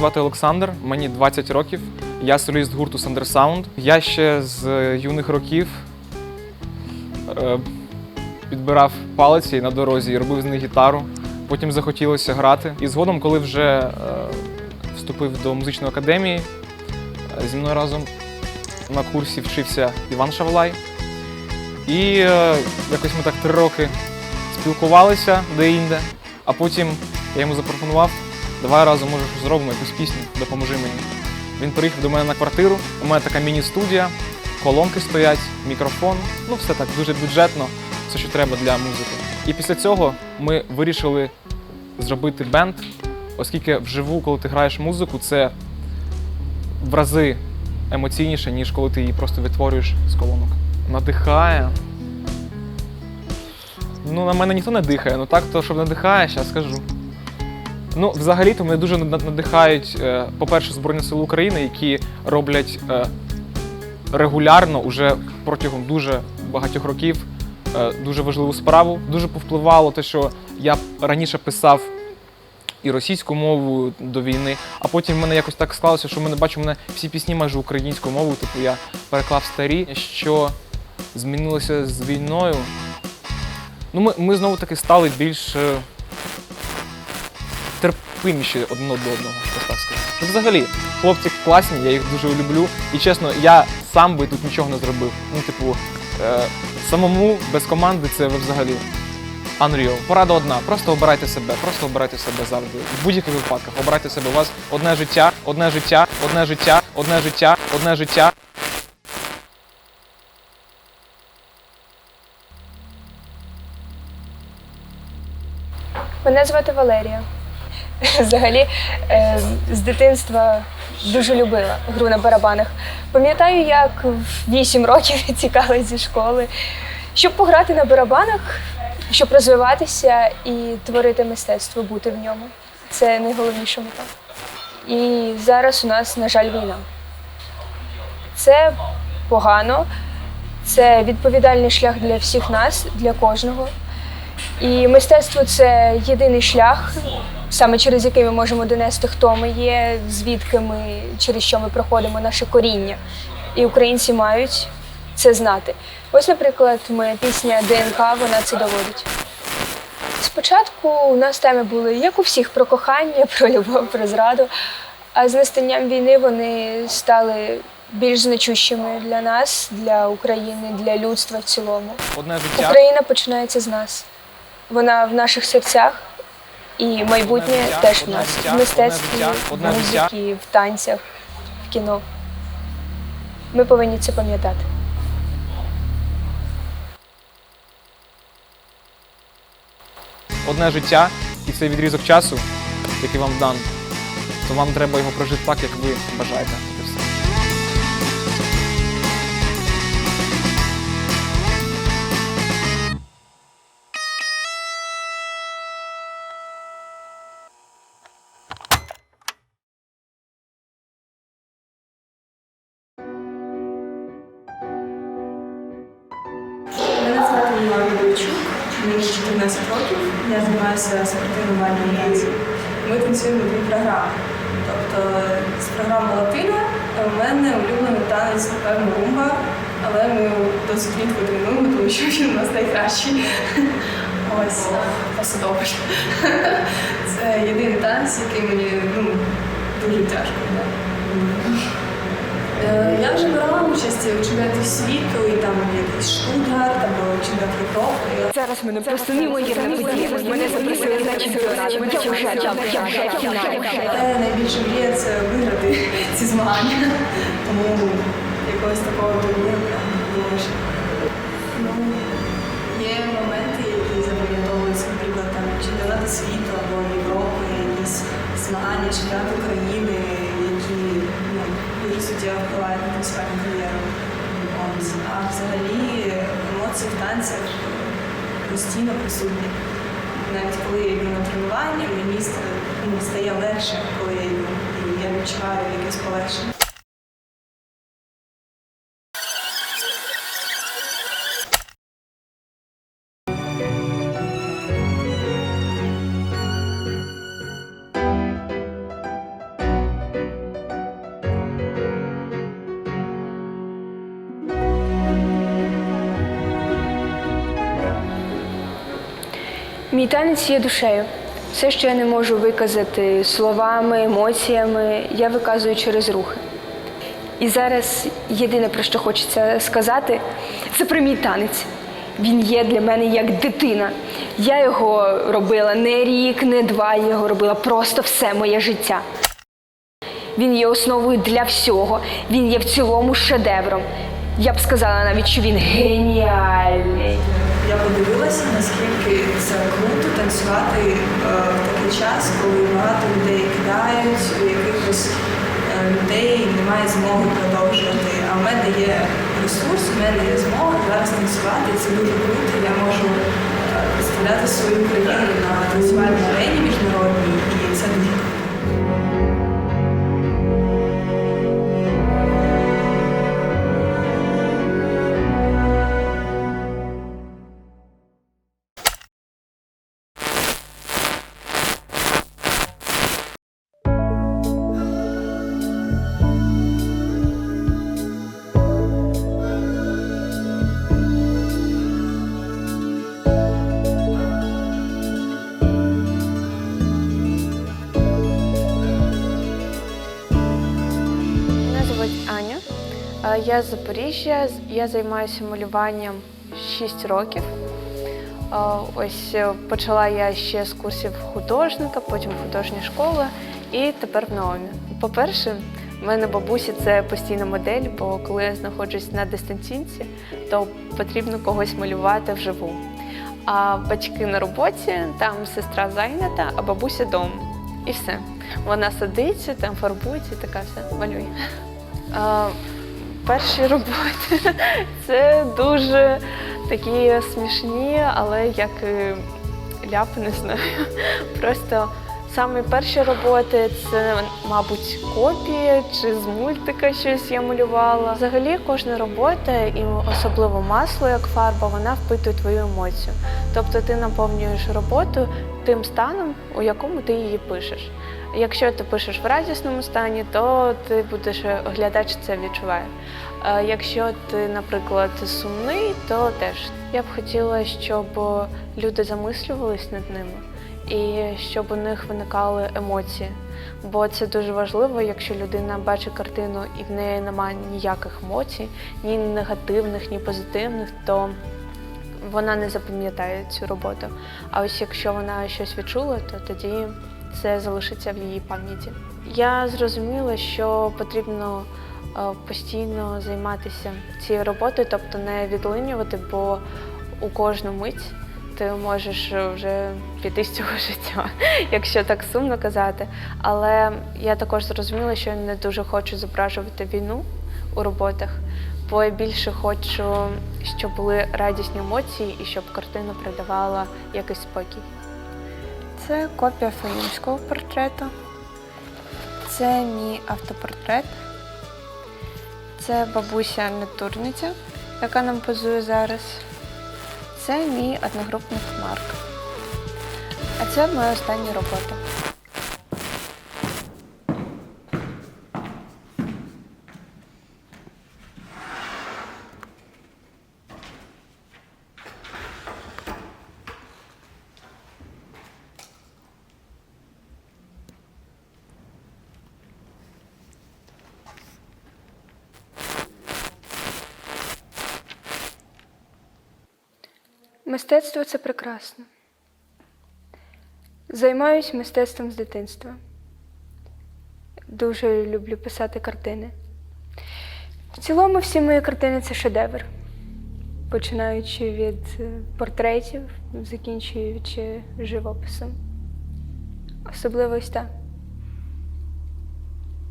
Звати Олександр, мені 20 років. Я соліст гурту Сандерсаунд. Я ще з юних років е, підбирав палиці на дорозі і робив з них гітару. Потім захотілося грати. І згодом, коли вже е, вступив до музичної академії, е, зі мною разом на курсі вчився Іван Шавлай. І якось ми так три роки спілкувалися де-інде, а потім я йому запропонував, давай разом може щось зробимо, якусь пісню, допоможи мені. Він приїхав до мене на квартиру, у мене така міні-студія, колонки стоять, мікрофон, ну все так дуже бюджетно, все, що треба для музики. І після цього ми вирішили зробити бенд, оскільки вживу, коли ти граєш музику, це в рази емоційніше, ніж коли ти її просто відтворюєш з колонок. Надихає. Ну, на мене ніхто не дихає, ну так, то, що надихає, зараз скажу. Ну, взагалі-то мене дуже надихають, е, по-перше, Збройні Сили України, які роблять е, регулярно, уже протягом дуже багатьох років, е, дуже важливу справу. Дуже повпливало те, що я раніше писав і російською мовою до війни, а потім в мене якось так склалося, що в мене бачу, мене всі пісні майже українською мовою, типу я переклав старі, що змінилося з війною. Ну, ми, ми знову таки стали більш терпиміші один до одного, так скажу. Ну, взагалі, хлопці класні, я їх дуже люблю. І чесно, я сам би тут нічого не зробив. Ну, типу, е, самому без команди це взагалі unreal. Порада одна. Просто обирайте себе, просто обирайте себе завжди. В будь-яких випадках обирайте себе. У вас одне життя, одне життя, одне життя, одне життя, одне життя. Мене звати Валерія. Взагалі, е, з дитинства дуже любила гру на барабанах. Пам'ятаю, як в 8 років тікала зі школи, щоб пограти на барабанах, щоб розвиватися і творити мистецтво, бути в ньому. Це найголовніша мета. І зараз у нас, на жаль, війна. Це погано, це відповідальний шлях для всіх нас, для кожного. І мистецтво це єдиний шлях, саме через який ми можемо донести, хто ми є, звідки ми, через що ми проходимо наше коріння. І українці мають це знати. Ось, наприклад, моя пісня ДНК, вона це доводить. Спочатку у нас теми були, як у всіх, про кохання, про любов, про зраду. А з настанням війни вони стали більш значущими для нас, для України, для людства в цілому. Одне життя. Україна починається з нас. Вона в наших серцях, і майбутнє теж в нас в мистецтві, в музиці, в танцях, в кіно. Ми повинні це пам'ятати. одне життя і цей відрізок часу, який вам дан, то вам треба його прожити так, як ви бажаєте. Мене звати Ніна Юрійчук, мені 14 років, я займаюся спортивним організацією. Ми танцюємо дві програми. Тобто з програми Латина у мене улюблений танець, напевно, румба, але ми досить рідко тренуємо, тому що він у нас найкращий. Ось, посадовий. Це єдиний танець, який мені ну, дуже тяжко. Да? Е, Я вже брала участь у чемпіонаті світу і там якийсь Штутгарт або чемпіонат Європи. Зараз мене просто неймовірна подія. Мене запросили на чемпіонат. Я вже, я вже, я вже. Але найбільше мрія це виграти ці змагання. Тому якогось такого турніру не може. Ну, є моменти, які запам'ятовуються, наприклад, там чемпіонати світу або Європи, якісь змагання, чемпіонат України, які ну, дуже суттєво впливають на танцювальну кар'єру. А взагалі емоції в танцях постійно присутні. Навіть коли я йду на тренування, мені ну, стає легше, коли я йду, і я відчуваю якесь полегшення. Мій танець є душею. Все, що я не можу виказати словами, емоціями, я виказую через рухи. І зараз єдине, про що хочеться сказати, це про мій танець. Він є для мене як дитина. Я його робила не рік, не два, я його робила просто все моє життя. Він є основою для всього. Він є в цілому шедевром. Я б сказала навіть, що він геніальний. Я подивилася, наскільки це круто танцювати е, в такий час, коли багато людей кидають, у якихось е, людей немає змоги продовжувати. А в мене є ресурс, в мене є змога зараз танцювати. Це дуже круто. Я можу е, представляти свою країну на танцювальній арені міжнародній, і це дуже круто. Я з Запоріжжя. Я займаюся малюванням 6 років. Ось е, почала я ще з курсів художника, потім художня школа і тепер в Наомі. По-перше, в мене бабусі це постійна модель, бо коли я знаходжусь на дистанційці, то потрібно когось малювати вживу. А батьки на роботі, там сестра зайнята, а бабуся вдома. І все. Вона садиться, там фарбується, така все, малює. Перші роботи це дуже такі смішні, але як і ляпи, не знаю. Просто саме перші роботи це, мабуть, копії чи з мультика щось я малювала. Взагалі, кожна робота, і особливо масло, як фарба, вона впитує твою емоцію. Тобто ти наповнюєш роботу тим станом, у якому ти її пишеш. Якщо ти пишеш в радісному стані, то ти будеш глядач це відчуває. Е, Якщо ти, наприклад, сумний, то теж я б хотіла, щоб люди замислювались над ними і щоб у них виникали емоції. Бо це дуже важливо, якщо людина бачить картину і в неї немає ніяких емоцій, ні негативних, ні позитивних, то вона не запам'ятає цю роботу. А ось якщо вона щось відчула, то тоді це залишиться в її пам'яті. Я зрозуміла, що потрібно е, постійно займатися цією роботою, тобто не відлинювати, бо у кожну мить ти можеш вже піти з цього життя, якщо так сумно казати. Але я також зрозуміла, що я не дуже хочу зображувати війну у роботах, бо я більше хочу, щоб були радісні емоції і щоб картина придавала якийсь спокій. Це копія фаїмського портрету. Це мій автопортрет. Це бабуся натурниця, яка нам позує зараз. Це мій одногрупник Марк. А це моя остання робота. Мистецтво це прекрасно. Займаюсь мистецтвом з дитинства. Дуже люблю писати картини. В цілому всі мої картини це шедевр. Починаючи від е, портретів, закінчуючи живописом. Особливо ось та,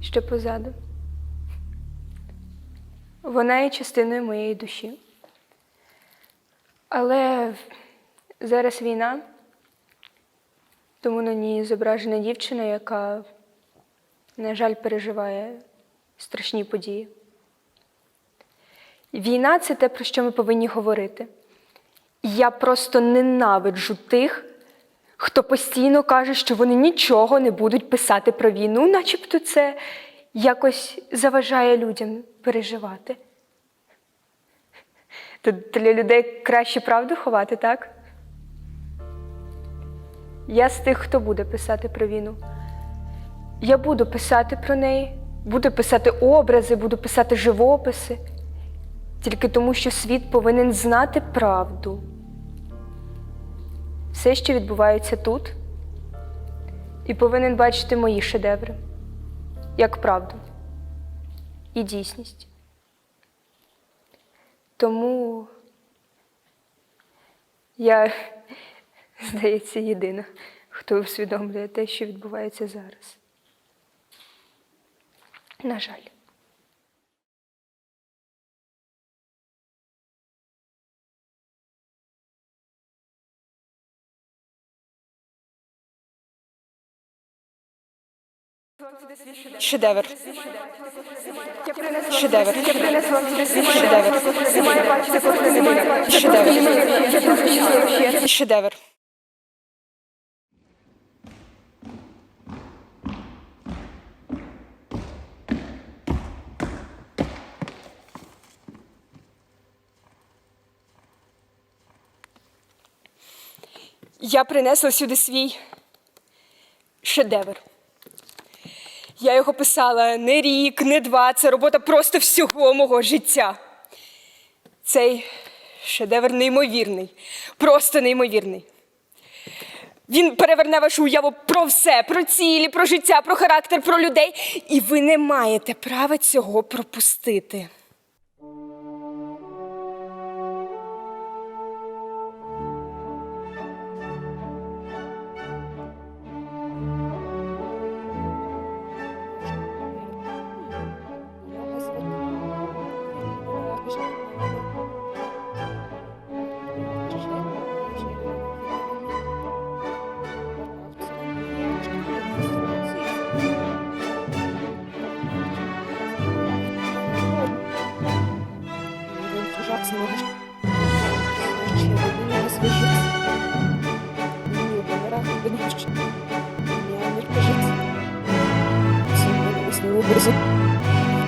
що позаду. Вона є частиною моєї душі. Але зараз війна, тому на ній зображена дівчина, яка, на жаль, переживає страшні події. Війна це те, про що ми повинні говорити. Я просто ненавиджу тих, хто постійно каже, що вони нічого не будуть писати про війну, начебто це якось заважає людям переживати. То для людей краще правду ховати, так? Я з тих, хто буде писати про війну. Я буду писати про неї, буду писати образи, буду писати живописи. Тільки тому, що світ повинен знати правду. Все, що відбувається тут, і повинен бачити мої шедеври, як правду і дійсність. Тому я, здається, єдина, хто усвідомлює те, що відбувається зараз. На жаль. Шедевр. Шедевр. Шедевр. Шедевр. Шедевр. Я принесла сюди свій шедевр. Я його писала не рік, не два. Це робота просто всього мого життя. Цей шедевр неймовірний, просто неймовірний. Він переверне вашу уяву про все, про цілі, про життя, про характер, про людей. І ви не маєте права цього пропустити.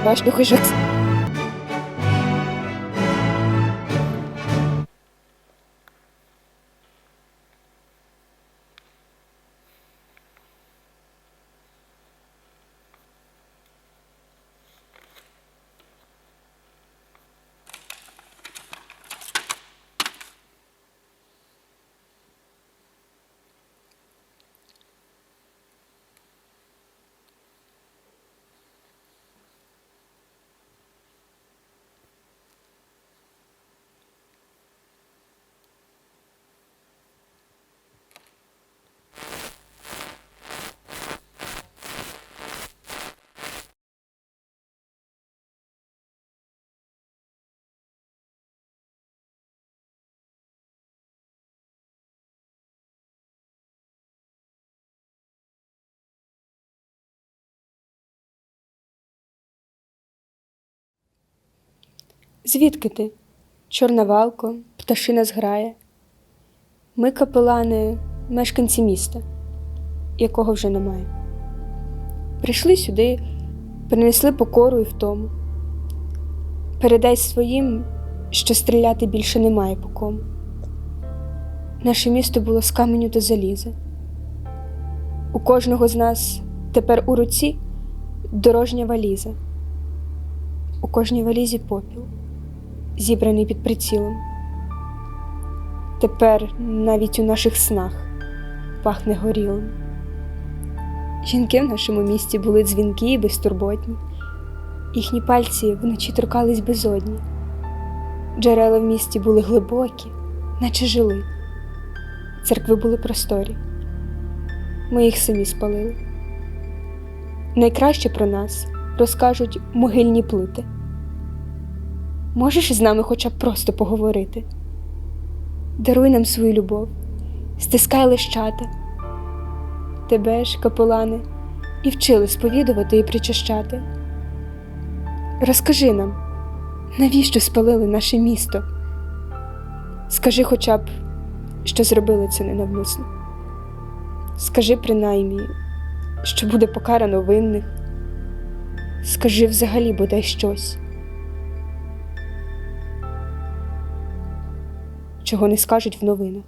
Rollstuhl geschützt. Звідки ти? Чорновалко, пташина зграє. Ми капелани, мешканці міста, якого вже немає. Прийшли сюди, принесли покору і втому. Передай своїм, що стріляти більше немає по кому. Наше місто було з каменю до заліза. У кожного з нас тепер у руці дорожня валіза. У кожній валізі попіл зібраний під прицілом. Тепер навіть у наших снах пахне горілим. Жінки в нашому місті були дзвінкі і безтурботні, їхні пальці вночі торкались безодні. Джерела в місті були глибокі, наче жили. Церкви були просторі. Ми їх самі спалили. Найкраще про нас розкажуть могильні плити. Можеш з нами хоча б просто поговорити? Даруй нам свою любов, стискай лищата. Тебе ж, капелани, і вчили сповідувати і причащати. Розкажи нам, навіщо спалили наше місто? Скажи хоча б, що зробили це ненавмисно. Скажи принаймні, що буде покарано винних. Скажи взагалі бодай щось. Чого не скажуть в новинах.